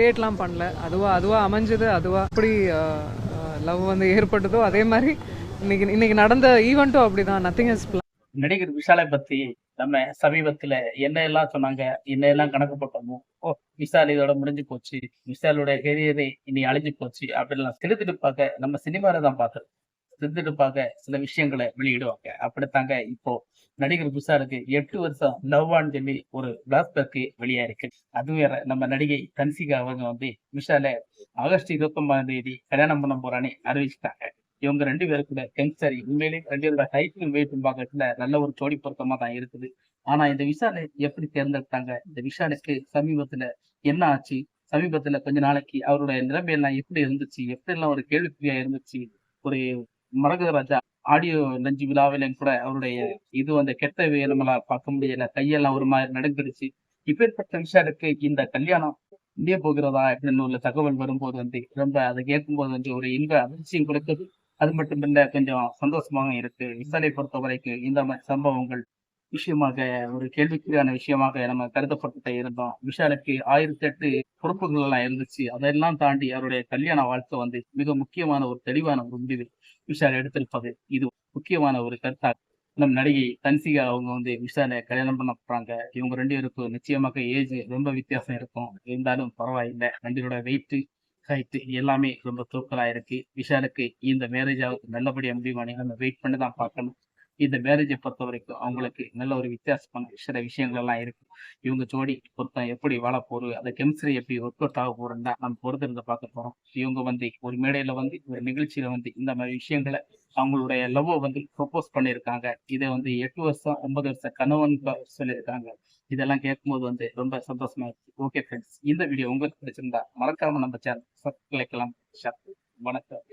கிரியேட்லாம் பண்ணல. அதுவாக அதுவாக அமைஞ்சது அதுவாக அப்படி லவ் வந்து ஏற்பட்டதோ அதே மாதிரி இன்னைக்கு இன்னைக்கு நடந்த ஈவெண்ட்டும் அப்படிதான். நத்திங் இஸ் நடிகர் விஷாலை பத்தி நம்ம சமீபத்துல என்ன எல்லாம் சொன்னாங்க என்ன எல்லாம் கணக்கு போட்டோமோ ஓ விஷால் இதோட முடிஞ்சு போச்சு விஷாலோட கெரியரே இனி அழிஞ்சு போச்சு அப்படின்னு திருத்திட்டு பார்க்க நம்ம சினிமால தான் பார்த்தோம் திருத்திட்டு சில விஷயங்களை வெளியிடுவாங்க. அப்படித்தாங்க இப்போ நடிகர் புஷாருக்கு எட்டு வருஷம் லவ்வான்னு சொல்லி ஒரு பிளாஸ்பர்க்கு வெளியா இருக்கு. அது வேற நம்ம நடிகை தன்சிகா அவங்க வந்து விஷால ஆகஸ்ட் இருபத்தி ஒன்பதாம் தேதி கல்யாணம் பண்ண போறான்னு அறிவிச்சிட்டாங்க. இவங்க ரெண்டு பேருக்குள்ள கெமிஸ்டரி உண்மையிலே ரெண்டு பேரோட ஹைட்டும் வெயிட்டும் பார்க்கறதுல நல்ல ஒரு ஜோடி பொருத்தமா தான் இருக்குது. ஆனா இந்த விஷாலை எப்படி தேர்ந்தெடுத்தாங்க? இந்த விஷாலுக்கு சமீபத்துல என்ன ஆச்சு? சமீபத்துல கொஞ்ச நாளைக்கு அவருடைய நிலைமையெல்லாம் எப்படி இருந்துச்சு? எப்படி எல்லாம் ஒரு கேள்விக்குறியா இருந்துச்சு? ஒரு மரகத ராஜா ஆடியோ லஞ்சு விழாவிலும் கூட அவருடைய இது அந்த கெட்ட நம்மளால பார்க்க முடியல. கையெல்லாம் ஒரு மாதிரி நடுங்கிடுச்சு இப்பேற்பட்ட விஷாலுக்கு இந்த கல்யாணம் முடிய போகிறதா அப்படின்னு உள்ள தகவல் வரும்போது வந்து ரொம்ப அதை கேட்கும்போது வந்து ஒரு இன்ப அதிர்ச்சியும் கொடுக்குது. அது மட்டும் இல்ல கொஞ்சம் சந்தோஷமாக இருக்கு. விசாலை பொறுத்த வரைக்கும் இந்த மாதிரி சம்பவங்கள் விஷயமாக ஒரு கேள்விக்குரியான விஷயமாக நம்ம கருதப்பட்டு இருந்தோம். விஷாலுக்கு ஆயிரத்தி எட்டு பொறுப்புகள் எல்லாம் இருந்துச்சு. அதெல்லாம் தாண்டி அவருடைய கல்யாண வாழ்க்கை வந்து மிக முக்கியமான ஒரு தெளிவான ஒரு முடிவு விஷால் எடுத்திருப்பது. இது முக்கியமான ஒரு கருத்தாக நம் நடிகை தன்சிகா அவங்க வந்து விஷாலை கல்யாணம் பண்ண போறாங்க. இவங்க ரெண்டு பேருக்கும் நிச்சயமாக ஏஜ் ரொம்ப வித்தியாசம் இருக்கும். இருந்தாலும் பரவாயில்லை. ரெண்டு வெயிட் ஹைட் எல்லாமே ரொம்ப தூக்கலா இருக்கு. விஷாலுக்கு இந்த மேரேஜ் நல்லபடியா முடிவானி நம்ம வெயிட் பண்ணி தான் பார்க்கணும். இந்த மேரேஜை பொறுத்த வரைக்கும் அவங்களுக்கு நல்ல ஒரு வித்தியாசமான சில விஷயங்கள் எல்லாம் இருக்கு இவங்க ஜோடி பொருத்தம் எப்படி வாழ போகுது அந்த கெமிஸ்ட்ரி எப்படி ஒர்க் அவுட் ஆக போறோம்னா நம்ம பொறுத்திருந்து பார்க்க போறோம். இவங்க வந்து ஒரு மேடையில வந்து ஒரு நிகழ்ச்சியில வந்து இந்த மாதிரி விஷயங்களை அவங்களுடைய லவ்வை வந்து ப்ரொப்போஸ் பண்ணியிருக்காங்க. இதை வந்து எட்டு வருஷம் ஒன்பது வருஷம் கணவன் சொல்லியிருக்காங்க. இதெல்லாம் கேட்கும்போது வந்து ரொம்ப சந்தோஷமா இருக்கு. ஓகே ஃப்ரெண்ட்ஸ் இந்த வீடியோ உங்களுக்கு பிடிச்சிருந்தா மறக்காம நம்ம சேனல் சப்ஸ்கிரைப் ஷேர் வணக்கம்.